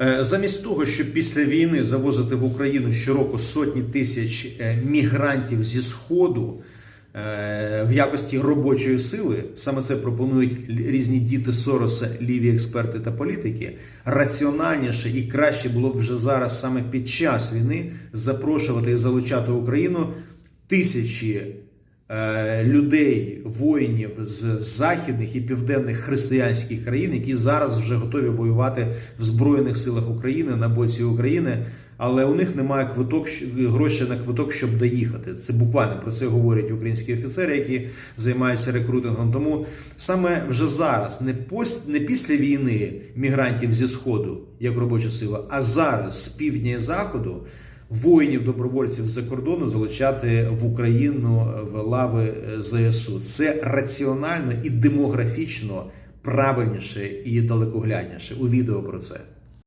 Е, Замість того, щоб після війни завозити в Україну щороку сотні тисяч е, мігрантів зі Сходу е, в якості робочої сили, саме це пропонують різні діти Сороса, ліві експерти та політики. Раціональніше і краще було б вже зараз, саме під час війни, запрошувати і залучати Україну тисячі людей, воїнів з західних і південних християнських країн, які зараз вже готові воювати в Збройних силах України на боці України. Але у них немає квиток грошей на квиток, щоб доїхати. Це буквально про це говорять українські офіцери, які займаються рекрутингом. Тому саме вже зараз, не пос- не після війни мігрантів зі сходу як робоча сила, а зараз з півдня і заходу воїнів добровольців з-за кордону залучати в Україну в лави е, ЗСУ. Це раціонально і демографічно правильніше і далекоглядніше. У відео про це.